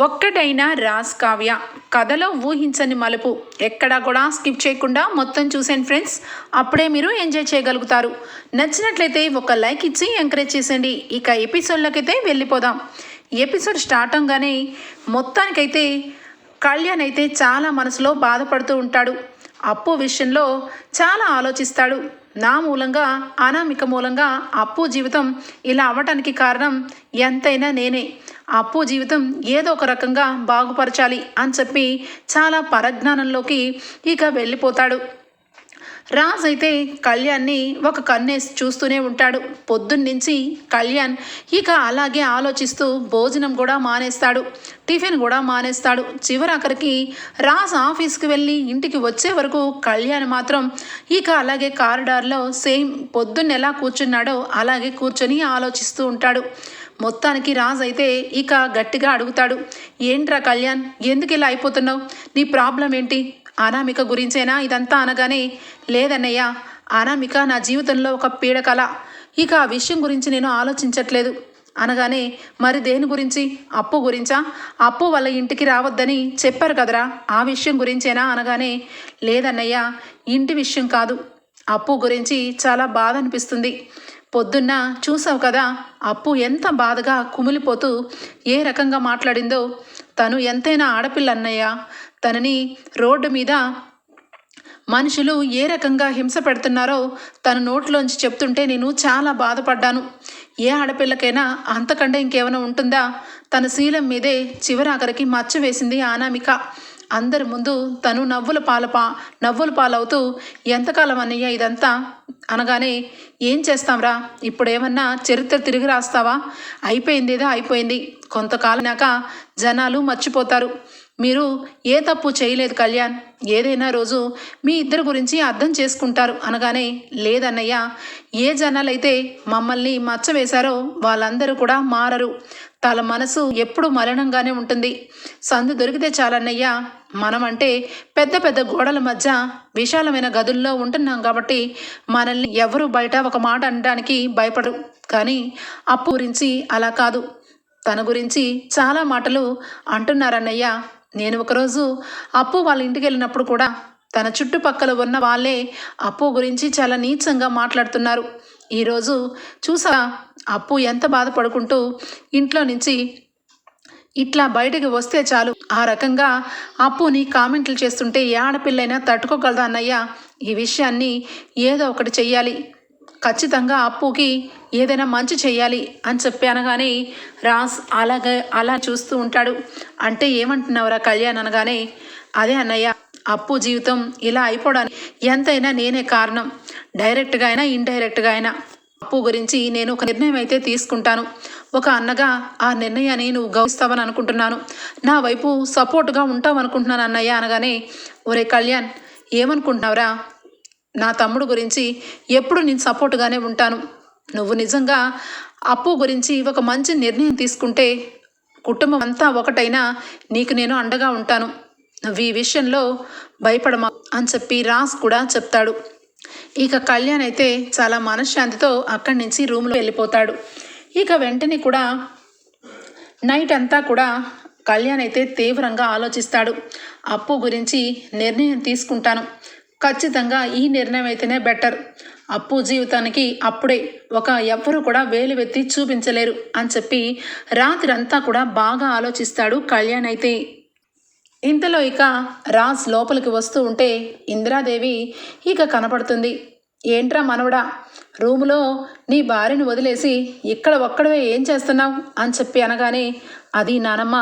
ఒక్కటైనా రాజ్ కావ్య. కథలో ఊహించని మలుపు. ఎక్కడా కూడా స్కిప్ చేయకుండా మొత్తం చూసాను ఫ్రెండ్స్. అప్పుడే మీరు ఎంజాయ్ చేయగలుగుతారు. నచ్చినట్లయితే ఒక లైక్ ఇచ్చి ఎంకరేజ్ చేసేయండి. ఇక ఎపిసోడ్లకైతే వెళ్ళిపోదాం. ఎపిసోడ్ స్టార్ట్ అవగానే మొత్తానికైతే కళ్యాణ్ అయితే చాలా మనసులో బాధపడుతూ ఉంటాడు. అప్పు విషయంలో చాలా ఆలోచిస్తాడు. నా మూలంగా అనామిక మూలంగా అప్పు జీవితం ఇలా అవ్వటానికి కారణం ఎంతైనా నేనే. అప్పు జీవితం ఏదో ఒక రకంగా బాగుపరచాలి అని చెప్పి చాలా పరజ్ఞానంలోకి ఇక వెళ్ళిపోతాడు. రాజ్ అయితే కళ్యాణ్ని ఒక కన్నేసి చూస్తూనే ఉంటాడు. పొద్దున్నుంచి కళ్యాణ్ ఇక అలాగే ఆలోచిస్తూ భోజనం కూడా మానేస్తాడు. టిఫిన్ కూడా మానేస్తాడు. చివరాఖరికి రాజ్ ఆఫీస్కి వెళ్ళి ఇంటికి వచ్చే వరకు కళ్యాణ్ మాత్రం ఇక అలాగే కారిడార్లో సేమ్ పొద్దున్న ఎలా కూర్చున్నాడో అలాగే కూర్చొని ఆలోచిస్తూ ఉంటాడు. మొత్తానికి రాజ్ అయితే ఇక గట్టిగా అడుగుతాడు. ఏంట్రా కళ్యాణ్ ఎందుకు ఇలా అయిపోతున్నావు? నీ ప్రాబ్లం ఏంటి? అనామిక గురించేనా ఇదంతా అనగానే లేదన్నయ్య అనామిక నా జీవితంలో ఒక పీడకల. ఇక ఆ విషయం గురించి నేను ఆలోచించట్లేదు. అనగానే మరి దేని గురించి? అప్పు గురించా? అప్పు వాళ్ళ ఇంటికి రావద్దని చెప్పారు కదరా ఆ విషయం గురించేనా అనగానే లేదన్నయ్య ఇంటి విషయం కాదు. అప్పు గురించి చాలా బాధ అనిపిస్తుంది పొద్దున్న చూసావు కదా అప్పు ఎంత బాధగా కుమిలిపోతూ ఏ రకంగా మాట్లాడిందో. తను ఎంతైనా ఆడపిల్ల అన్నయ్య తనని రోడ్డు మీద మనుషులు ఏ రకంగా హింస పెడుతున్నారో తన నోట్లోంచి చెప్తుంటే నేను చాలా బాధపడ్డాను. ఏ ఆడపిల్లకైనా అంతకంటే ఇంకేమైనా ఉంటుందా? తన శీలం మీదే చివరాఖరికి మచ్చ వేసింది అనామిక. అందరి ముందు తను నవ్వుల పాలపా నవ్వుల పాలవుతూ ఎంతకాలం అన్నయ్య ఇదంతా? అనగానే ఏం చేస్తాంరా? ఇప్పుడేమన్నా చరిత్ర తిరిగి రాస్తావా? అయిపోయిందేదో అయిపోయింది. కొంతకాలనాక జనాలు మర్చిపోతారు. మీరు ఏ తప్పు చేయలేదు కళ్యాణ్. ఏదైనా రోజు మీ ఇద్దరి గురించి అర్థం చేసుకుంటారు అనగానే లేదన్నయ్య ఏ జనాలైతే మమ్మల్ని మచ్చ వేశారో వాళ్ళందరూ కూడా మారరు. తల మనసు ఎప్పుడు మలినంగానే ఉంటుంది. సందు దొరికితే చాలన్నయ్య మనం అంటే పెద్ద పెద్ద గోడల మధ్య విశాలమైన గదుల్లో ఉంటున్నాం కాబట్టి మనల్ని ఎవరు బయట ఒక మాట అనడానికి భయపడరు. కానీ అప్పు గురించి అలా కాదు. తన గురించి చాలా మాటలు అంటున్నారన్నయ్య. నేను ఒకరోజు అప్పు వాళ్ళ ఇంటికి వెళ్ళినప్పుడు కూడా తన చుట్టుపక్కల ఉన్న వాళ్ళే అప్పు గురించి చాలా నీచంగా మాట్లాడుతున్నారు. ఈరోజు చూసా అప్పు ఎంత బాధపడుకుంటూ ఇంట్లో నుంచి ఇట్లా బయటకు వస్తే చాలు. ఆ రకంగా అప్పుని కామెంట్లు చేస్తుంటే ఏ ఆడపిల్లైనా తట్టుకోగలదా అన్నయ్య? ఈ విషయాన్ని ఏదో ఒకటి చెయ్యాలి. ఖచ్చితంగా అప్పుకి ఏదైనా మంచి చేయాలి అని చెప్పి అనగానే రాస్ అలాగే అలా చూస్తూ ఉంటాడు. అంటే ఏమంటున్నావురా కళ్యాణ్ అనగానే అదే అన్నయ్య అప్పు జీవితం ఇలా అయిపోవడానికి ఎంతైనా నేనే కారణం. డైరెక్ట్గా అయినా ఇండైరెక్ట్గా అయినా అప్పు గురించి నేను ఒక నిర్ణయం అయితే తీసుకుంటాను. ఒక అన్నగా ఆ నిర్ణయాన్ని నువ్వు గౌరవిస్తావని అనుకుంటున్నాను. నా వైపు సపోర్ట్గా ఉంటావు అనుకుంటున్నాను అన్నయ్య అనగానే ఒరే కళ్యాణ్ ఏమనుకుంటున్నావురా? నా తమ్ముడు గురించి ఎప్పుడు నేను సపోర్ట్గానే ఉంటాను. నువ్వు నిజంగా అప్పు గురించి ఒక మంచి నిర్ణయం తీసుకుంటే కుటుంబం అంతా ఒకటైనా నీకు నేను అండగా ఉంటాను. నువ్వు ఈ విషయంలో భయపడమా అని చెప్పి రాస్ కూడా చెప్తాడు. ఇక కళ్యాణ్ అయితే చాలా మనశ్శాంతితో అక్కడి నుంచి రూమ్లో వెళ్ళిపోతాడు. ఇక వెంటనే కూడా నైట్ అంతా కూడా కళ్యాణ్ అయితే తీవ్రంగా ఆలోచిస్తాడు. అప్పు గురించి నిర్ణయం తీసుకుంటాను. ఖచ్చితంగా ఈ నిర్ణయం అయితేనే బెటర్. అప్పు జీవితానికి అప్పుడే ఒక ఎవ్వరు కూడా వేలువెత్తి చూపించలేరు అని చెప్పి రాత్రంతా కూడా బాగా ఆలోచిస్తాడు కళ్యాణ్ అయితే. ఇంతలో ఇక రాజ్ లోపలికి వస్తూ ఉంటే ఇందిరాదేవి ఇక కనపడుతుంది. ఏంట్రా మనవడా రూములో నీ భార్యను వదిలేసి ఇక్కడ ఒక్కడవే ఏం చేస్తున్నావు? అని చెప్పి అనగానే అది నానమ్మ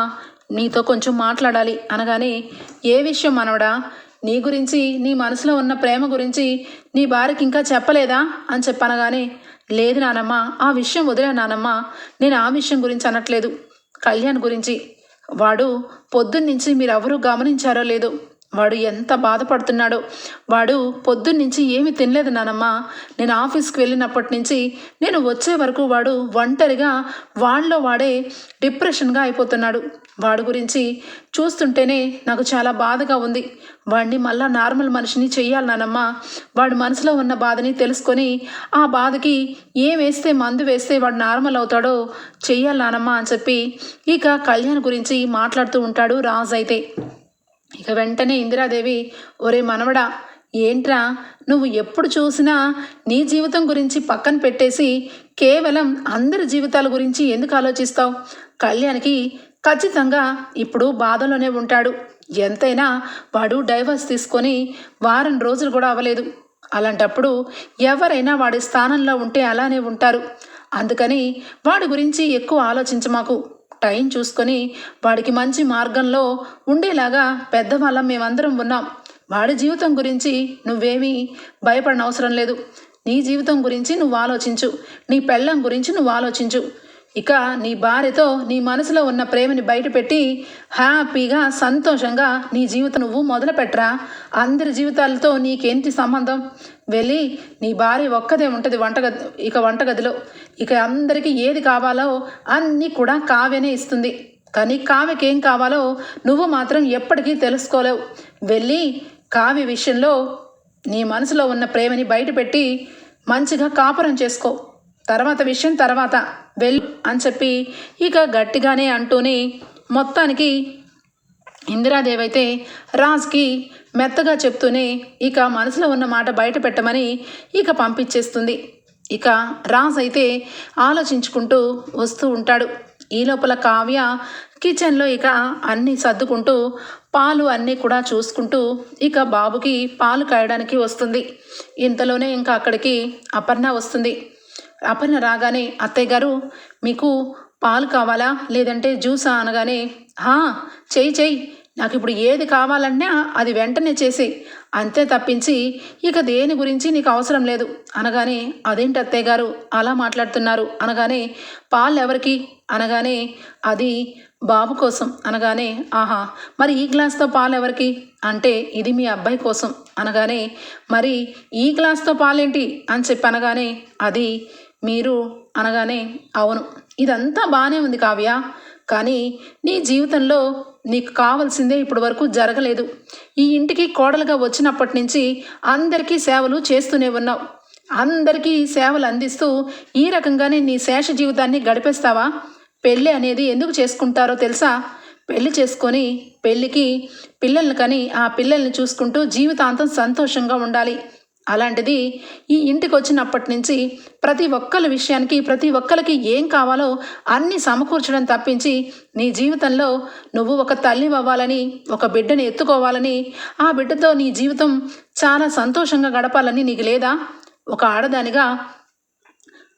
నీతో కొంచెం మాట్లాడాలి. అనగానే ఏ విషయం మనవడా నీ గురించి నీ మనసులో ఉన్న ప్రేమ గురించి నీ భార్యకి ఇంకా చెప్పలేదా? అని చెప్పనగానే లేదు నానమ్మ ఆ విషయం వదిలే నానమ్మ నేను ఆ విషయం గురించి అనట్లేదు. కళ్యాణ్ గురించి వాడు పొద్దున్నుంచి మీరెవరూ గమనించారో లేదో వాడు ఎంత బాధపడుతున్నాడో. వాడు పొద్దున్నుంచి ఏమి తినలేదు నానమ్మ. నేను ఆఫీస్కి వెళ్ళినప్పటి నుంచి నేను వచ్చే వరకు వాడు ఒంటరిగా వాళ్ళలో వాడే డిప్రెషన్గా అయిపోతున్నాడు. వాడి గురించి చూస్తుంటేనే నాకు చాలా బాధగా ఉంది. వాడిని మళ్ళా నార్మల్ మనిషిని చెయ్యాలి నానమ్మ. వాడి మనసులో ఉన్న బాధని తెలుసుకొని ఆ బాధకి ఏం వేస్తే మందు వేస్తే వాడు నార్మల్ అవుతాడో చెయ్యాలి నానమ్మ అని చెప్పి ఇక కళ్యాణ్ గురించి మాట్లాడుతూ ఉంటాడు రాజు అయితే. ఇక వెంటనే ఇందిరాదేవి ఒరే మనవడా ఏంట్రా? నువ్వు ఎప్పుడు చూసినా నీ జీవితం గురించి పక్కన పెట్టేసి కేవలం అందరి జీవితాల గురించి ఎందుకు ఆలోచిస్తావు? కళ్యాణ్కి ఖచ్చితంగా ఇప్పుడు బాధలోనే ఉంటాడు. ఎంతైనా వాడు డైవర్స్ తీసుకొని వారం రోజులు కూడా అవ్వలేదు. అలాంటప్పుడు ఎవరైనా వాడి స్థానంలో ఉంటే అలానే ఉంటారు. అందుకని వాడి గురించి ఎక్కువ ఆలోచించమాకు. టైం చూసుకొని వాడికి మంచి మార్గంలో ఉండేలాగా పెద్దవాళ్ళం మేమందరం ఉన్నాం. వాడి జీవితం గురించి నువ్వేమీ భయపడిన అవసరం లేదు. నీ జీవితం గురించి నువ్వు ఆలోచించు. నీ పెళ్ళం గురించి నువ్వు ఆలోచించు. ఇక నీ భార్యతో నీ మనసులో ఉన్న ప్రేమని బయటపెట్టి హ్యాపీగా సంతోషంగా నీ జీవితం నువ్వు మొదలుపెట్టరా అందరి జీవితాలతో నీకేంటి సంబంధం? వెళ్ళి నీ భార్య ఒక్కదే ఉంటుంది వంటగది ఇక వంటగదిలో. ఇక అందరికీ ఏది కావాలో అన్నీ కూడా కావ్యనే ఇస్తుంది. కానీ కావ్యకి ఏం కావాలో నువ్వు మాత్రం ఎప్పటికీ తెలుసుకోలేవు. వెళ్ళి కావ్య విషయంలో నీ మనసులో ఉన్న ప్రేమని బయటపెట్టి మంచిగా కాపురం చేసుకో. తర్వాత విషయం తర్వాత వెళ్ళు అని చెప్పి ఇక గట్టిగానే అంటూనే మొత్తానికి ఇందిరాదేవి అయితే రాజ్కి మెత్తగా చెప్తూనే ఇక మనసులో ఉన్న మాట బయట పెట్టమని ఇక పంపించేస్తుంది. ఇక రాజ్ అయితే ఆలోచించుకుంటూ వస్తూ ఉంటాడు. ఈ లోపల కావ్య కిచెన్లో ఇక అన్నీ సర్దుకుంటూ పాలు అన్నీ కూడా చూసుకుంటూ ఇక బాబుకి పాలు కాయడానికి వస్తుంది. ఇంతలోనే ఇంకా అక్కడికి అపర్ణ వస్తుంది. అపర్ణ రాగానే అత్తయ్య గారు మీకు పాలు కావాలా? లేదంటే జ్యూసా? అనగానే హా చెయ్యి చెయ్యి. నాకు ఇప్పుడు ఏది కావాలన్నా అది వెంటనే చేసే అంతే తప్పించి ఇక దేని గురించి నీకు అవసరం లేదు. అనగానే అదేంటి అత్తయ్య గారు? అలా మాట్లాడుతున్నారు. అనగానే పాలు ఎవరికి? అనగానే అది బాబు కోసం. అనగానే ఆహా మరి ఈ గ్లాస్తో పాలు ఎవరికి? అంటే ఇది మీ అబ్బాయి కోసం. అనగానే మరి ఈ గ్లాస్తో పాలేంటి? అని చెప్పి అనగానే అది మీరు అనగానే అవును ఇదంతా బాగానే ఉంది కావ్య. కానీ నీ జీవితంలో నీకు కావాల్సిందే ఇప్పటి వరకు జరగలేదు. ఈ ఇంటికి కోడలుగా వచ్చినప్పటి నుంచి అందరికీ సేవలు చేస్తూనే ఉన్నావు. అందరికీ సేవలు అందిస్తూ ఈ రకంగానే నీ శేష జీవితాన్ని గడిపేస్తావా? పెళ్ళి అనేది ఎందుకు చేసుకుంటారో తెలుసా? పెళ్ళి చేసుకొని పెళ్ళికి పిల్లల్ని కని ఆ పిల్లల్ని చూసుకుంటూ జీవితాంతం సంతోషంగా ఉండాలి. అలాంటిది ఈ ఇంటికి వచ్చినప్పటి నుంచి ప్రతి ఒక్కరి విషయానికి ప్రతి ఒక్కరికి ఏం కావాలో అన్ని సమకూర్చడం తప్పించి నీ జీవితంలో నువ్వు ఒక తల్లి అవ్వాలని ఒక బిడ్డని ఎత్తుకోవాలని ఆ బిడ్డతో నీ జీవితం చాలా సంతోషంగా గడపాలని నీకు లేదా? ఒక ఆడదానిగా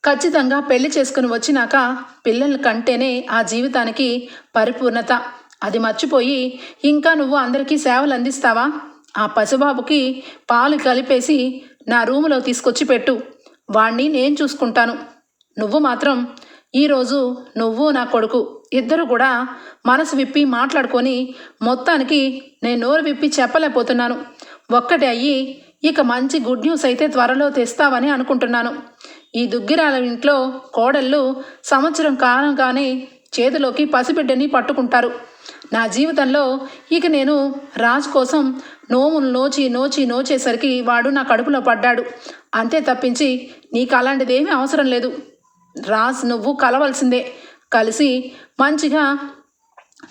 ఖచ్చితంగా పెళ్ళి చేసుకుని వచ్చినాక పిల్లల కంటేనే ఆ జీవితానికి పరిపూర్ణత. అది మర్చిపోయి ఇంకా నువ్వు అందరికీ సేవలు అందిస్తావా? ఆ పసిబాబుకి పాలు కలిపేసి నా రూములో తీసుకొచ్చి పెట్టు. వాణ్ణి నేను చూసుకుంటాను. నువ్వు మాత్రం ఈరోజు నువ్వు నా కొడుకు. ఇద్దరు కూడా మనసు విప్పి మాట్లాడుకొని మొత్తానికి నేను నోరు విప్పి చెప్పలేకపోతున్నాను. ఒక్కటి అయ్యి ఇక మంచి గుడ్ న్యూస్ అయితే త్వరలో తెస్తావని అనుకుంటున్నాను. ఈ దుగ్గిరాల ఇంట్లో కోడళ్ళు సంవత్సరం కాలంగానే చేతిలోకి పసిబిడ్డని పట్టుకుంటారు. నా జీవితంలో ఇక నేను రాజ్ కోసం నోములు నోచి నోచి నోచేసరికి వాడు నా కడుపులో పడ్డాడు. అంతే తప్పించి నీకు అలాంటిదేమీ అవసరం లేదు. రాజ్ నువ్వు కలవలసిందే. కలిసి మంచిగా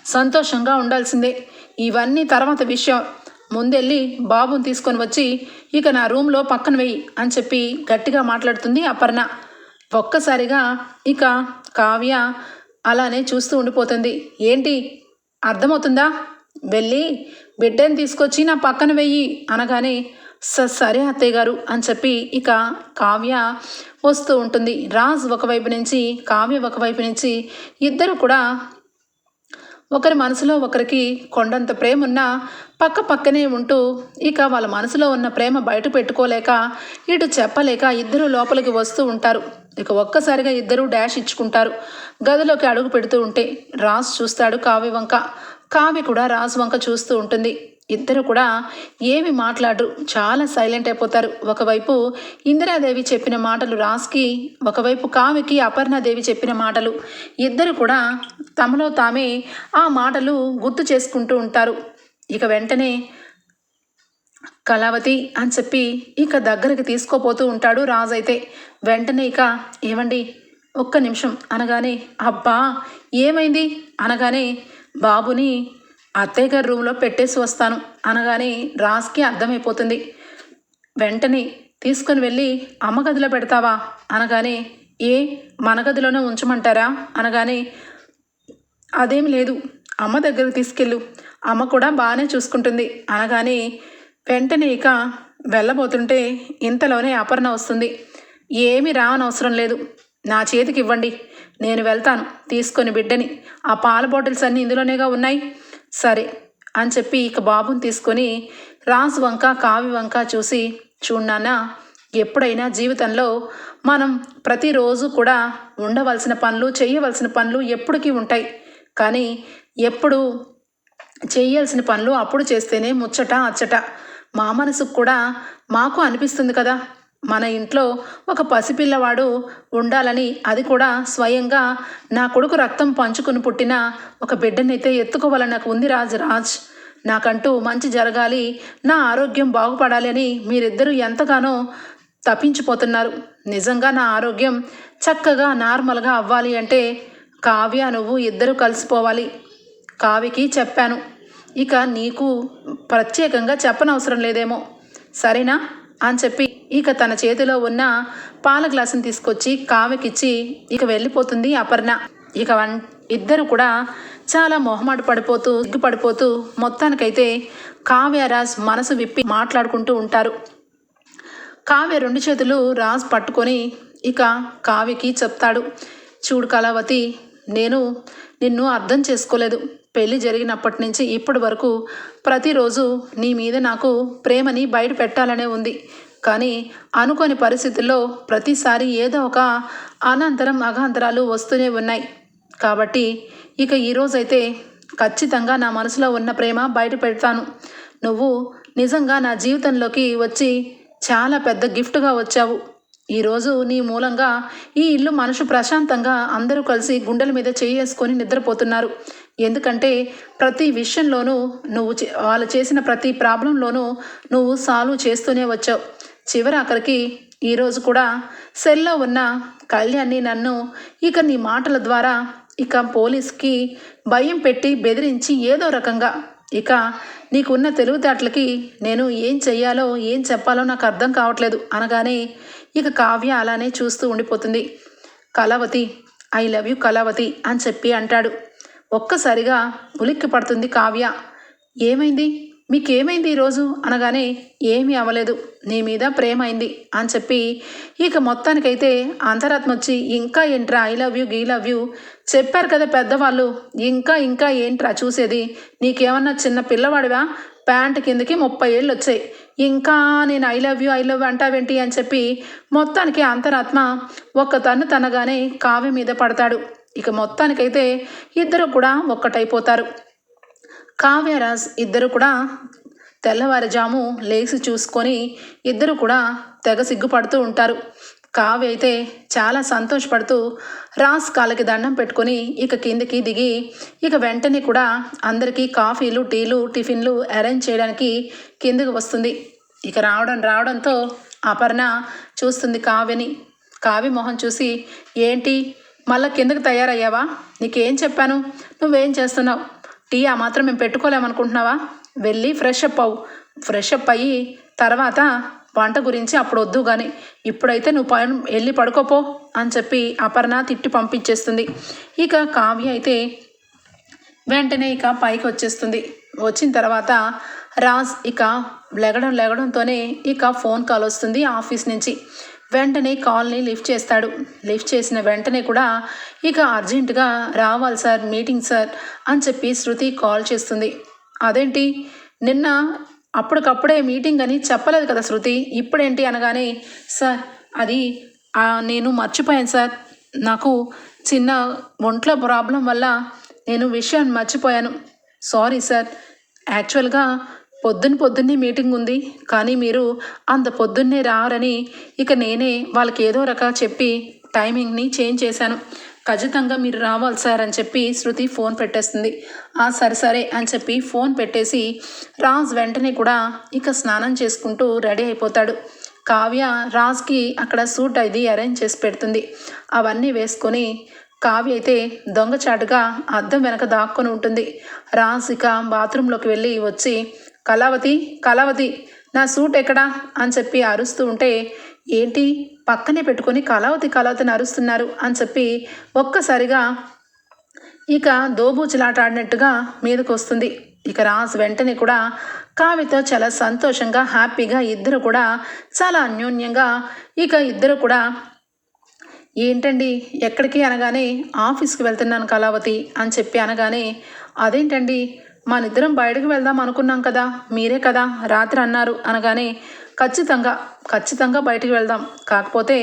సంతోషంగా ఉండాల్సిందే. ఇవన్నీ తర్వాత విషయం. ముందెళ్ళి బాబుని తీసుకొని వచ్చి ఇక నా రూమ్లో పక్కన వెయ్యి అని చెప్పి గట్టిగా మాట్లాడుతుంది అపర్ణ. ఒక్కసారిగా ఇక కావ్య అలానే చూస్తూ ఉండిపోతుంది. ఏంటి? అర్థమవుతుందా? వెళ్ళి బిడ్డని తీసుకొచ్చి నా పక్కన వెయ్యి అనగానే "స- సరే అత్తయ్య గారు అని చెప్పి ఇక కావ్య వస్తూ ఉంటుంది. రాజ్ ఒకవైపు నుంచి కావ్య ఒకవైపు నుంచి ఇద్దరు కూడా ఒకరి మనసులో ఒకరికి కొండంత ప్రేమ ఉన్నా పక్క పక్కనే ఉంటూ ఇక వాళ్ళ మనసులో ఉన్న ప్రేమ బయట పెట్టుకోలేక ఇటు చెప్పలేక ఇద్దరు లోపలికి వస్తూ ఉంటారు. ఇక ఒక్కసారిగా ఇద్దరు డాష్ ఇచ్చుకుంటారు. గదిలోకి అడుగు పెడుతూ ఉంటే రాజ్ చూస్తాడు కావ్య వంక. కావ్య కూడా రాజు వంక చూస్తూ ఉంటుంది. ఇద్దరు కూడా ఏమి మాట్లాడరు. చాలా సైలెంట్ అయిపోతారు. ఒకవైపు ఇందిరాదేవి చెప్పిన మాటలు రాజ్కి ఒకవైపు కావికి అపర్ణాదేవి చెప్పిన మాటలు. ఇద్దరు కూడా తమలో తామే ఆ మాటలు గుర్తు చేసుకుంటూ ఉంటారు. ఇక వెంటనే కళావతి అని చెప్పి ఇక దగ్గరికి తీసుకోపోతూ ఉంటాడు రాజు అయితే వెంటనే ఇక ఏమండి ఒక్క నిమిషం అనగానే అబ్బా ఏమైంది? అనగానే బాబుని అత్తయ్య గారి రూమ్లో పెట్టేసి వస్తాను అనగానే రాస్కి అర్థమైపోతుంది. వెంటనే తీసుకొని వెళ్ళి అమ్మ గదిలో పెడతావా అనగానే ఏ మన గదిలోనే ఉంచమంటారా అనగానే అదేం లేదు అమ్మ దగ్గరకు తీసుకెళ్ళు అమ్మ కూడా బాగానే చూసుకుంటుంది అనగానే వెంటనే ఇక వెళ్ళబోతుంటే ఇంతలోనే అపర్ణ వస్తుంది. ఏమి రావనవసరం లేదు నా చేతికి ఇవ్వండి నేను వెళ్తాను తీసుకొని బిడ్డని. ఆ పాల బాటిల్స్ అన్నీ ఇందులోనేగా ఉన్నాయి. సరే అని చెప్పి ఇక బాబుని తీసుకొని రాజు వంక కావి వంక చూసి చూడన్నానా ఎప్పుడైనా జీవితంలో మనం ప్రతిరోజు కూడా ఉండవలసిన పనులు చేయవలసిన పనులు ఎప్పటికీ ఉంటాయి. కానీ ఎప్పుడు చేయాల్సిన పనులు అప్పుడు చేస్తేనే ముచ్చట అచ్చట. మా మనసుకు కూడా మాకు అనిపిస్తుంది కదా. మన ఇంట్లో ఒక పసిపిల్లవాడు ఉండాలని అది కూడా స్వయంగా నా కొడుకు రక్తం పంచుకుని పుట్టిన ఒక బిడ్డనైతే ఎత్తుకోవాలని నాకు ఉంది రాజ్ రాజ్. నాకంటూ మంచి జరగాలి నా ఆరోగ్యం బాగుపడాలి అని మీరిద్దరూ ఎంతగానో తప్పించిపోతున్నారు. నిజంగా నా ఆరోగ్యం చక్కగా నార్మల్గా అవ్వాలి అంటే కావ్య నువ్వు ఇద్దరు కలిసిపోవాలి. కావికి చెప్పాను. ఇక నీకు ప్రత్యేకంగా చెప్పనవసరం లేదేమో. సరేనా? అని చెప్పి ఇక తన చేతిలో ఉన్న పాల గ్లాసుని తీసుకొచ్చి కావ్యకిచ్చి ఇక వెళ్ళిపోతుంది అపర్ణ. ఇక వన్ ఇద్దరు కూడా చాలా మొహమాట పడిపోతూ సిగ్గుపడిపోతూ మొత్తానికైతే కావ్యరాజ్ మనసు విప్పి మాట్లాడుకుంటూ ఉంటారు. కావ్య రెండు చేతులు రాజ్ పట్టుకొని ఇక కావ్యకి చెప్తాడు. చూడు కళావతి నేను నిన్ను అర్థం చేసుకోలేదు. పెళ్ళి జరిగినప్పటి నుంచి ఇప్పటి వరకు ప్రతిరోజు నీ మీద నాకు ప్రేమని బయట పెట్టాలనే ఉంది. కానీ అనుకోని పరిస్థితుల్లో ప్రతిసారి ఏదో ఒక అనంతరం అగాంతరాలు వస్తూనే ఉన్నాయి. కాబట్టి ఇక ఈరోజైతే ఖచ్చితంగా నా మనసులో ఉన్న ప్రేమ బయట పెడతాను. నువ్వు నిజంగా నా జీవితంలోకి వచ్చి చాలా పెద్ద గిఫ్ట్గా వచ్చావు. ఈరోజు నీ మూలంగా ఈ ఇల్లు మనుషు ప్రశాంతంగా అందరూ కలిసి గుండెల మీద చేసుకొని నిద్రపోతున్నారు. ఎందుకంటే ప్రతి విషయంలోనూ నువ్వు చే- వాళ్ళు చేసిన ప్రతి ప్రాబ్లంలోనూ నువ్వు సాల్వ్ చేస్తూనే వచ్చావు. చివరి అక్కడికి ఈరోజు కూడా సెల్లో ఉన్న కళ్యాణ్ని నన్ను ఇక నీ మాటల ద్వారా ఇక పోలీస్కి భయం పెట్టి బెదిరించి ఏదో రకంగా ఇక నీకున్న తెలివితేటలకి నేను ఏం చెయ్యాలో ఏం చెప్పాలో నాకు అర్థం కావట్లేదు అనగానే ఇక కావ్య అలానే చూస్తూ ఉండిపోతుంది. Kalavathi I love you Kalavathi అని చెప్పి అంటాడు. ఒక్కసారిగా ఉలిక్కి పడుతుంది కావ్య. ఏమైంది? మీకేమైంది ఈరోజు అనగానే ఏమీ అవ్వలేదు. నీ మీద ప్రేమ అయింది అని చెప్పి ఇక మొత్తానికైతే అంతరాత్మ వచ్చి ఇంకా ఏంట్రా ఐ లవ్ యూ గీ లవ్ యూ చెప్పారు కదా పెద్దవాళ్ళు ఇంకా ఇంకా ఏంట్రా చూసేది? నీకేమన్నా చిన్న పిల్లవాడివా? ప్యాంట్ కిందకి ముప్పై ఏళ్ళు వచ్చాయి ఇంకా నేను I love you I love అంటావేంటి అని చెప్పి మొత్తానికి అంతరాత్మ ఒక్క తన్ను తనగానే కావి మీద పడతాడు. ఇక మొత్తానికైతే ఇద్దరు కూడా ఒక్కటైపోతారు. కావ్యరాజ్ ఇద్దరు కూడా తెల్లవారుజాము లేచి చూసుకొని ఇద్దరు కూడా తెగ సిగ్గుపడుతూ ఉంటారు. కావ్య అయితే చాలా సంతోషపడుతూ రాస్ కాళ్ళకి దండం పెట్టుకొని ఇక కిందికి దిగి ఇక వెంటనే కూడా అందరికీ కాఫీలు టీలు టిఫిన్లు అరేంజ్ చేయడానికి కిందికి వస్తుంది. ఇక రావడం రావడంతో అపర్ణ చూస్తుంది కావ్యని. కావ్య మొహం చూసి ఏంటి? మళ్ళా కిందకి తయారయ్యావా? నీకేం చెప్పాను? నువ్వేం చేస్తున్నావు? టీ ఆ మాత్రం మేము పెట్టుకోలేమనుకుంటున్నావా? వెళ్ళి ఫ్రెష్ అప్ అవ్వు. ఫ్రెష్ అప్ అయ్యి తర్వాత వంట గురించి అప్పుడు వద్దు కానీ ఇప్పుడైతే నువ్వు పైన వెళ్ళి పడుకోపో అని చెప్పి అపర్ణ తిట్టి పంపించేస్తుంది. ఇక కావ్య అయితే వెంటనే ఇక పైకి వచ్చేస్తుంది. వచ్చిన తర్వాత రాజ్ ఇక లెగడం లెగడంతోనే ఇక ఫోన్ కాల్ వస్తుంది ఆఫీస్ నుంచి. వెంటనే కాల్ని లిఫ్ట్ చేస్తాడు. లిఫ్ట్ చేసిన వెంటనే కూడా ఇక అర్జెంటుగా రావాలి సార్ మీటింగ్ సార్ అని చెప్పి శృతి కాల్ చేస్తుంది. అదేంటి? నిన్న అప్పటికప్పుడే మీటింగ్ అని చెప్పలేదు కదా శృతి. ఇప్పుడేంటి అనగానే సార్ అది నేను మర్చిపోయాను సార్. నాకు చిన్న ఒంట్లో ప్రాబ్లం వల్ల నేను విషయాన్ని మర్చిపోయాను. Sorry sir. యాక్చువల్గా పొద్దున్న పొద్దున్నే మీటింగ్ ఉంది. కానీ మీరు అంత పొద్దున్నే రారని ఇక నేనే వాళ్ళకి ఏదో రకంగా చెప్పి టైమింగ్ని చేంజ్ చేశాను. ఖచ్చితంగా మీరు రావాలి సార్ అని చెప్పి శృతి ఫోన్ పెట్టేస్తుంది. ఆ సరే సరే అని చెప్పి ఫోన్ పెట్టేసి రాజ్ వెంటనే కూడా ఇక స్నానం చేసుకుంటూ రెడీ అయిపోతాడు. కావ్య రాజ్కి అక్కడ సూట్ అది అరేంజ్ చేసి పెడుతుంది. అవన్నీ వేసుకొని కావ్య అయితే దొంగచాటుగా అద్దం వెనక దాక్కొని ఉంటుంది. రాజ్ ఇక బాత్రూంలోకి వెళ్ళి వచ్చి కళావతి కళావతి నా సూట్ ఎక్కడా? అని చెప్పి అరుస్తూ ఉంటే ఏంటి? పక్కనే పెట్టుకొని కళావతి కళావతి నరుస్తున్నారు అని చెప్పి ఒక్కసారిగా ఇక దోబూచులాట ఆడినట్టుగా మీదకు వస్తుంది ఇక రాజ్ వెంటనే కూడా కావ్యతో చాలా సంతోషంగా హ్యాపీగా ఇద్దరు కూడా చాలా అన్యోన్యంగా ఇక ఇద్దరు కూడా ఏంటండి ఎక్కడికి అనగానే ఆఫీస్కి వెళ్తున్నాను కళావతి అని చెప్పి అనగానే అదేంటండి మనిద్దరం బయటకు వెళ్దాం అనుకున్నాం కదా మీరే కదా రాత్రి అన్నారు అనగానే ఖచ్చితంగా ఖచ్చితంగా బయటికి వెళ్దాం. కాకపోతే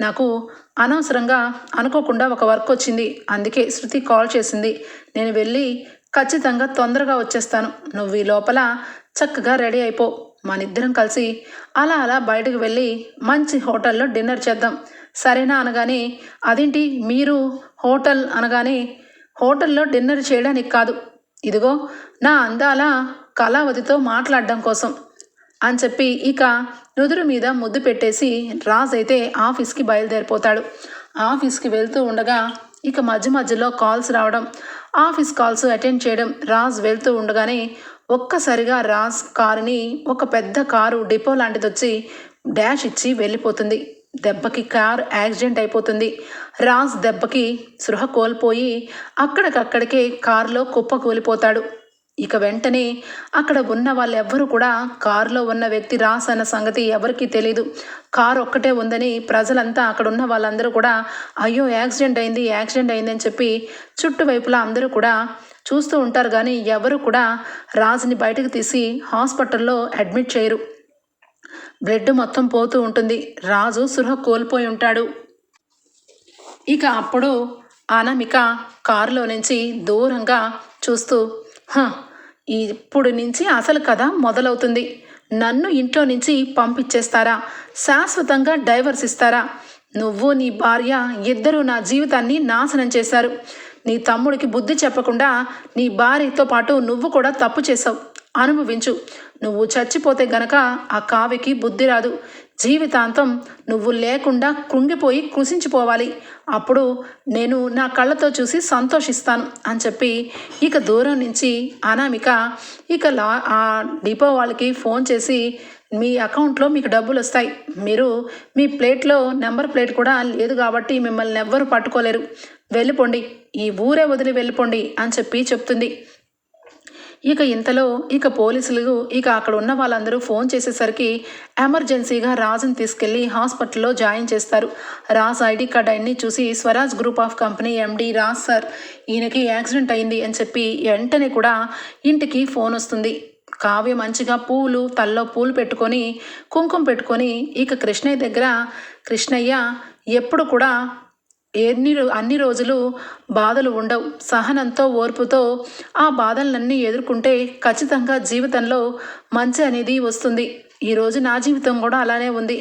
నాకు అనవసరంగా అనుకోకుండా ఒక వర్క్ వచ్చింది. అందుకే శృతి కాల్ చేసింది. నేను వెళ్ళి ఖచ్చితంగా తొందరగా వచ్చేస్తాను. నువ్వు ఈ లోపల చక్కగా రెడీ అయిపో. మనిద్దరం కలిసి అలా అలా బయటకు వెళ్ళి మంచి హోటల్లో డిన్నర్ చేద్దాం. సరేనా అనగానే అదేంటి మీరు హోటల్? అనగానే హోటల్లో డిన్నర్ చేయడానికి కాదు. ఇదిగో నా అందాల కళావతితో మాట్లాడడం కోసం. అని చెప్పి ఇక నుదురు మీద ముద్దు పెట్టేసి రాజ్ అయితే ఆఫీస్కి బయలుదేరిపోతాడు. ఆఫీస్కి వెళ్తూ ఉండగా ఇక మధ్య మధ్యలో కాల్స్ రావడం ఆఫీస్ కాల్స్ అటెండ్ చేయడం రాజ్ వెళ్తూ ఉండగానే ఒక్కసారిగా రాజ్ కారుని ఒక పెద్ద కారు డిపో లాంటిది వచ్చి డాష్ ఇచ్చి వెళ్ళిపోతుంది. దెబ్బకి కారు యాక్సిడెంట్ అయిపోతుంది. రాజ్ దెబ్బకి సృహ కోల్పోయి అక్కడికక్కడికే కారులో కుప్ప కూలిపోతాడు. ఇక వెంటనే అక్కడ ఉన్న వాళ్ళెవ్వరూ కూడా కారులో ఉన్న వ్యక్తి రాస్ అన్న సంగతి ఎవరికీ తెలీదు. కారు ఒక్కటే ఉందని ప్రజలంతా అక్కడ ఉన్న వాళ్ళందరూ కూడా అయ్యో యాక్సిడెంట్ అయింది యాక్సిడెంట్ అయింది అని చెప్పి చుట్టువైపులా అందరూ కూడా చూస్తూ ఉంటారు. కానీ ఎవరు కూడా రాజుని బయటకు తీసి హాస్పిటల్లో అడ్మిట్ చేయరు. బ్లడ్ మొత్తం పోతూ ఉంటుంది. రాజు సృహ కోల్పోయి ఉంటాడు. ఇక అప్పుడు అనామిక కారులో నుంచి దూరంగా చూస్తూ "హ, ఇప్పుడు నుంచి అసలు కథ మొదలవుతుంది. నన్ను ఇంట్లో నుంచి పంపించేస్తారా? శాశ్వతంగా డైవర్స్ ఇస్తారా? నువ్వు నీ భార్య ఇద్దరూ నా జీవితాన్ని నాశనం చేశారు. నీ తమ్ముడికి బుద్ధి చెప్పకుండా నీ భార్యతో పాటు నువ్వు కూడా తప్పు చేసావు అనుభవించు. నువ్వు చచ్చిపోతే గనక ఆ కావ్యకి బుద్ధి రాదు. జీవితాంతం నువ్వు లేకుండా కృంగిపోయి కృషించిపోవాలి అప్పుడు నేను నా కళ్ళతో చూసి సంతోషిస్తాను అని చెప్పి ఇక దూరం నుంచి అనామిక ఇక లా ఆ డిపో వాళ్ళకి ఫోన్ చేసి మీ అకౌంట్లో మీకు డబ్బులు వస్తాయి. మీరు మీ ప్లేట్లో నెంబర్ ప్లేట్ కూడా లేదు కాబట్టి మిమ్మల్ని ఎవ్వరు పట్టుకోలేరు. వెళ్ళిపోండి. ఈ ఊరే వదిలి వెళ్ళిపోండి అని చెప్పి చెప్తుంది. ఇక ఇంతలో ఇక పోలీసులు ఇక అక్కడ ఉన్న వాళ్ళందరూ ఫోన్ చేసేసరికి ఎమర్జెన్సీగా రాజుని తీసుకెళ్ళి హాస్పిటల్లో జాయిన్ చేస్తారు. రాజ్ ఐడి కార్డ్ అన్ని చూసి Swaraj group of company MD Raj sir ఈయనకి యాక్సిడెంట్ అయింది అని చెప్పి వెంటనే కూడా ఇంటికి ఫోన్ వస్తుంది. కావ్య మంచిగా పూలు తల్లో పూలు పెట్టుకొని కుంకుమ పెట్టుకొని ఇక కృష్ణయ్య దగ్గర కృష్ణయ్య ఎప్పుడు కూడా ఎన్ని అన్ని రోజులు బాధలు ఉండవు. సహనంతో ఓర్పుతో ఆ బాధలన్నీ ఎదుర్కొంటే ఖచ్చితంగా జీవితంలో మంచి అనేది వస్తుంది. ఈరోజు నా జీవితం కూడా అలానే ఉంది.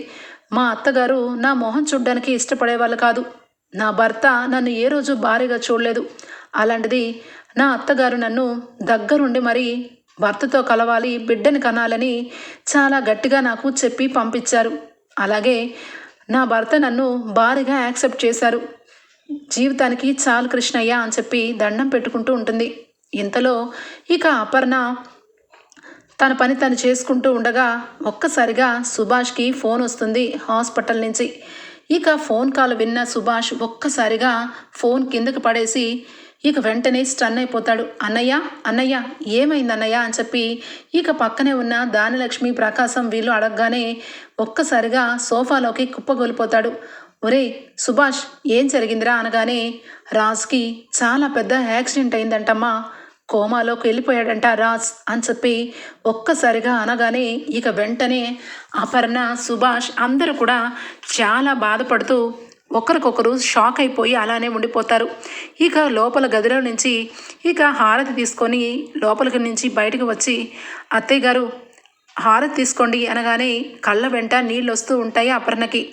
మా అత్తగారు నా మొహం చూడ్డానికి ఇష్టపడే వాళ్ళు కాదు. నా భర్త నన్ను ఏ రోజు భారీగా చూడలేదు. అలాంటిది నా అత్తగారు నన్ను దగ్గరుండి మరి భర్తతో కలవాలి బిడ్డని కనాలని చాలా గట్టిగా నాకు చెప్పి పంపించారు. అలాగే నా భర్త నన్ను భారీగా యాక్సెప్ట్ చేశారు. జీవితానికి చాలు కృష్ణయ్య అని చెప్పి దండం పెట్టుకుంటూ ఉంటుంది. ఇంతలో ఇక అపర్ణ తన పని తను చేసుకుంటూ ఉండగా ఒక్కసారిగా సుభాష్కి ఫోన్ వస్తుంది హాస్పిటల్ నుంచి. ఇక ఫోన్ కాల్ విన్న సుభాష్ ఒక్కసారిగా ఫోన్ కిందకి పడేసి ఇక వెంటనే స్టన్ అయిపోతాడు. అన్నయ్య అన్నయ్య ఏమైంది అన్నయ్య? అని చెప్పి ఇక పక్కనే ఉన్న దానిలక్ష్మి ప్రకాశం వీళ్ళు అడగగానే ఒక్కసారిగా సోఫాలోకి కుప్పగొలిపోతాడు. ఒరే సుభాష్ ఏం జరిగిందిరా అనగానే రాజ్కి చాలా పెద్ద యాక్సిడెంట్ అయిందంటమ్మా. కోమాలోకి వెళ్ళిపోయాడంట రాజ్ అని చెప్పి ఒక్కసారిగా అనగానే ఇక వెంటనే అపర్ణ సుభాష్ అందరూ కూడా చాలా బాధపడుతూ ఒకరికొకరు షాక్ అయిపోయి అలానే ఉండిపోతారు. ఇక లోపల గదిలో నుంచి ఇక హారతి తీసుకొని లోపలికి నుంచి బయటకు వచ్చి అత్తయ్య గారు హారతి తీసుకోండి అనగానే కళ్ళ వెంట నీళ్ళు వస్తూ ఉంటాయి అపర్ణకి.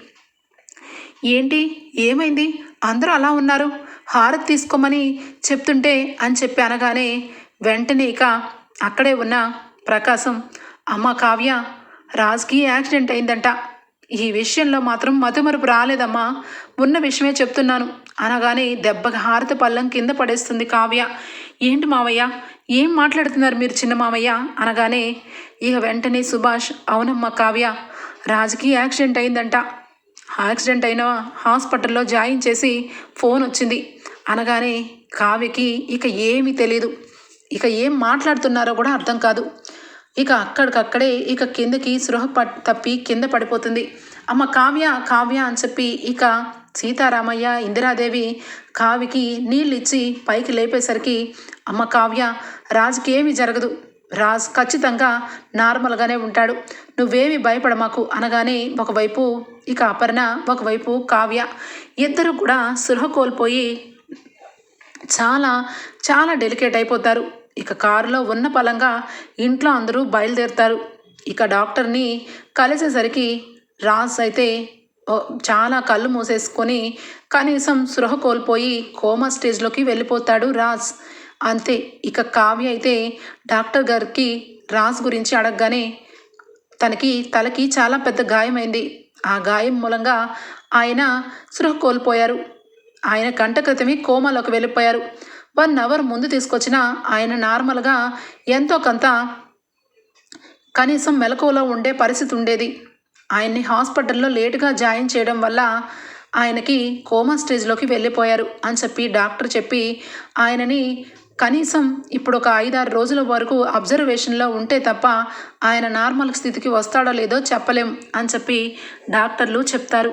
ఏంటి? ఏమైంది? అందరూ అలా ఉన్నారు. హారతి తీసుకోమని చెప్తుంటే అని చెప్పి అనగానే వెంటనే ఇక అక్కడే ఉన్న ప్రకాశం అమ్మ కావ్య రాజ్కి యాక్సిడెంట్ అయిందంట. ఈ విషయంలో మాత్రం మతిమరుపు రాలేదమ్మా. ఉన్న విషయమే చెప్తున్నాను. అనగానే దెబ్బకి హారతి పళ్ళం కింద పడేస్తుంది కావ్య. ఏంటి మావయ్య? ఏం మాట్లాడుతున్నారు మీరు చిన్న మావయ్య? అనగానే ఇక వెంటనే సుభాష్ అవునమ్మ కావ్య రాజుకి యాక్సిడెంట్ అయిందంట. యాక్సిడెంట్ అయిన హాస్పిటల్లో జాయిన్ చేసి ఫోన్ వచ్చింది. అనగానే కావ్యకి ఇక ఏమీ తెలియదు ఇక ఏం మాట్లాడుతున్నారో కూడా అర్థం కాదు. ఇక అక్కడికక్కడే ఇక కిందకి సృహ ప తప్పి కింద పడిపోతుంది. అమ్మ కావ్య కావ్య అని చెప్పి ఇక సీతారామయ్య ఇందిరాదేవి కావికి నీళ్ళు ఇచ్చి పైకి లేపేసరికి అమ్మ కావ్య రాజుకి ఏమీ జరగదు. రాజ్ ఖచ్చితంగా నార్మల్గానే ఉంటాడు. నువ్వేమి భయపడ మాకు అనగానే ఒకవైపు ఇక అపర్ణ ఒకవైపు కావ్య ఇద్దరు కూడా సృహ కోల్పోయి చాలా చాలా డెలికేట్ అయిపోతారు. ఇక కారులో ఉన్న పలంగా ఇంట్లో అందరూ బయలుదేరుతారు. ఇక డాక్టర్ని కలిసేసరికి రాజ్ అయితే చాలా కళ్ళు మూసేసుకొని కనీసం సృహ కోల్పోయి కోమా స్టేజ్లోకి వెళ్ళిపోతాడు రాజ్. అంతే. ఇక కావ్య అయితే డాక్టర్ గారికి రాజ్ గురించి అడగగానే తనకి తలకి చాలా పెద్ద గాయమైంది. ఆ గాయం మూలంగా ఆయన సృహ కోల్పోయారు. ఆయన గంట క్రితమే కోమాలోకి వెళ్ళిపోయారు. వన్ అవర్ ముందు తీసుకొచ్చిన ఆయన నార్మల్గా ఎంతో కొంత కనీసం మెలకువలో ఉండే పరిస్థితి ఉండేది. ఆయన్ని హాస్పిటల్లో లేటుగా జాయిన్ చేయడం వల్ల ఆయనకి కోమా స్టేజ్లోకి వెళ్ళిపోయారు అని చెప్పి డాక్టర్ చెప్పి ఆయనని కనీసం ఇప్పుడు ఒక ఐదారు రోజుల వరకు అబ్జర్వేషన్లో ఉంటే తప్ప ఆయన నార్మల్ స్థితికి వస్తాడో లేదో చెప్పలేం అని చెప్పి డాక్టర్లు చెప్తారు.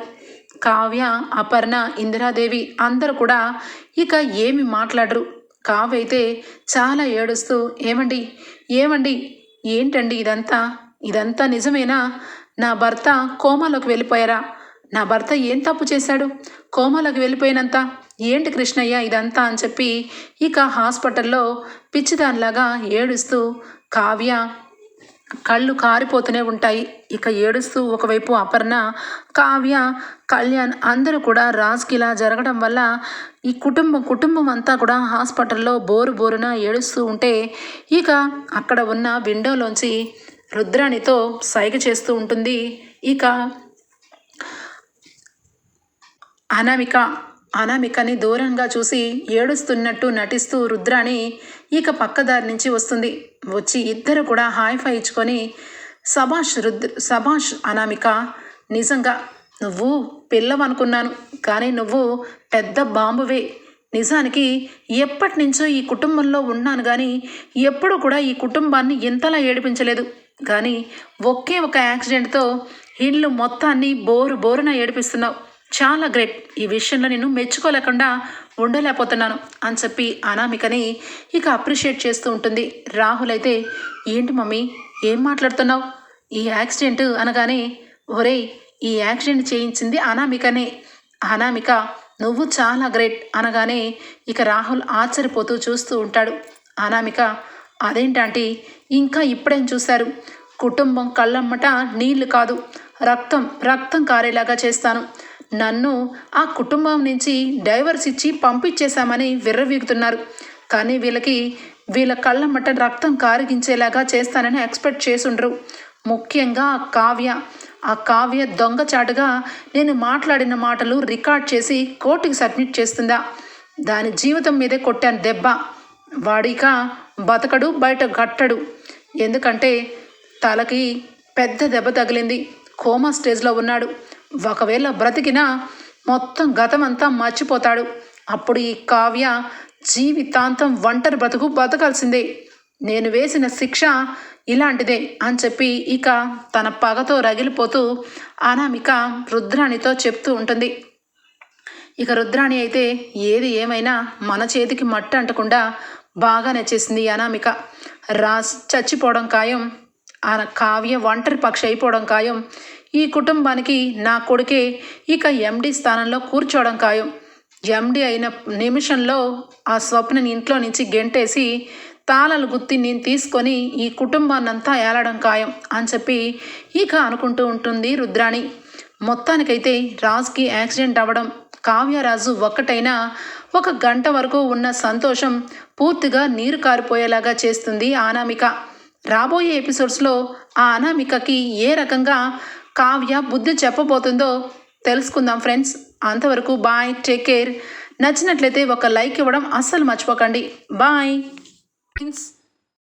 కావ్య అపర్ణ ఇందిరాదేవి అందరూ కూడా ఇక ఏమి మాట్లాడరు. కావ్య అయితే చాలా ఏడుస్తూ ఏమండి? ఏమండి? ఏంటండి ఇదంతా? ఇదంతా నిజమేనా? నా భర్త కోమాలోకి వెళ్ళిపోయారా? నా భర్త ఏం తప్పు చేశాడు? కోమలకు వెళ్ళిపోయినంత. ఏంటి కృష్ణయ్య ఇదంతా అని చెప్పి ఇక హాస్పిటల్లో పిచ్చిదానిలాగా ఏడుస్తూ కావ్య కళ్ళు కారిపోతూనే ఉంటాయి. ఇక ఏడుస్తూ ఒకవైపు అపర్ణ కావ్య కళ్యాణ్ అందరూ కూడా రాజ్కి ఇలా జరగడం వల్ల ఈ కుటుంబం కుటుంబం అంతా కూడా హాస్పిటల్లో బోరు బోరున ఏడుస్తూ ఉంటే ఇక అక్కడ ఉన్న విండోలోంచి రుద్రాణితో సైగ చేస్తూ ఉంటుంది. ఇక అనామిక అనామికని దూరంగా చూసి ఏడుస్తున్నట్టు నటిస్తూ రుద్రాణి ఇక పక్కదారి నుంచి వస్తుంది. వచ్చి ఇద్దరు కూడా హాయ్ ఫై ఇచ్చుకొని సభాష్ రుద్ర సభాష్ అనామిక నిజంగా నువ్వు పిల్లవనుకున్నాను కానీ నువ్వు పెద్ద బాంబువే. నిజానికి ఎప్పటి నుంచో ఈ కుటుంబంలో ఉన్నాను కానీ ఎప్పుడు కూడా ఈ కుటుంబాన్ని ఇంతలా ఏడిపించలేదు. కానీ ఒకే ఒక యాక్సిడెంట్తో ఇల్లు మొత్తాన్ని బోరు బోరున ఏడిపిస్తున్నావు. చాలా గ్రేట్. ఈ విషయంలో నేను మెచ్చుకోలేకుండా ఉండలేకపోతున్నాను అని చెప్పి అనామికని ఇక అప్రిషియేట్ చేస్తూ ఉంటుంది. రాహుల్ అయితే ఏంటి మమ్మీ ఏం మాట్లాడుతున్నావు? ఈ యాక్సిడెంట్ అనగానే ఒరేయ్ ఈ యాక్సిడెంట్ చేయించింది అనామికనే. అనామిక నువ్వు చాలా గ్రేట్ అనగానే ఇక రాహుల్ ఆశ్చర్యపోతూ చూస్తూ ఉంటాడు. అనామిక అదేంటంటే ఇంకా ఇప్పుడేం చూశారు? కుటుంబం కళ్ళమ్మట నీళ్ళు కాదు రక్తం రక్తం కారేలాగా చేస్తాను. నన్ను ఆ కుటుంబం నుంచి డైవర్స్ ఇచ్చి పంపించేశామని విర్రవీగుతున్నారు. కానీ వీళ్ళకి వీళ్ళ కళ్ళమ్మట రక్తం కారిగించేలాగా చేస్తానని ఎక్స్పెక్ట్ చేసుండ్రు. ముఖ్యంగా ఆ కావ్య. ఆ కావ్య దొంగచాటుగా నేను మాట్లాడిన మాటలు రికార్డ్ చేసి కోర్టుకి సబ్మిట్ చేస్తుందా? దాని జీవితం మీదే కొట్టాను దెబ్బ. వాడిక బతకడు బయట గట్టడు. ఎందుకంటే తలకి పెద్ద దెబ్బ తగిలింది. కోమా స్టేజ్లో ఉన్నాడు. ఒకవేళ బ్రతికినా మొత్తం గతమంతా మర్చిపోతాడు. అప్పుడు ఈ కావ్య జీవితాంతం ఒంటరి బ్రతుకు బతకాల్సిందే. నేను వేసిన శిక్ష ఇలాంటిదే అని చెప్పి ఇక తన పగతో రగిలిపోతూ అనామిక రుద్రాణితో చెప్తూ ఉంటుంది. ఇక రుద్రాణి అయితే ఏది ఏమైనా మన చేతికి మట్టి అంటకుండా బాగా నచ్చేసింది అనామిక. రాజ్ చచ్చిపోవడం ఖాయం ఆ కావ్య ఒంటరి పక్షి అయిపోవడం ఖాయం ఈ కుటుంబానికి నా కొడుకే ఇక ఎండి స్థానంలో కూర్చోవడం ఖాయం. ఎండి అయిన నిమిషంలో ఆ స్వప్నని ఇంట్లో నుంచి గెంటేసి తాళాలు గుత్తి నేను తీసుకొని ఈ కుటుంబాన్నంతా ఏలడం ఖాయం అని చెప్పి ఇక అనుకుంటూ ఉంటుంది రుద్రాణి. మొత్తానికైతే రాజుకి యాక్సిడెంట్ అవ్వడం కావ్యరాజు ఒక్కటైనా ఒక గంట వరకు ఉన్న సంతోషం పూర్తిగా నీరు కారిపోయేలాగా చేస్తుంది అనామిక. రాబోయే ఎపిసోడ్స్లో ఆ అనామికకి ఏ రకంగా కావ్య బుద్ధి చెప్పబోతుందో తెలుసుకుందాం ఫ్రెండ్స్. అంతవరకు బాయ్ టేక్ కేర్. నచ్చినట్లయితే ఒక లైక్ ఇవ్వడం అస్సలు మర్చిపోకండి. బాయ్. ఫ్రెండ్స్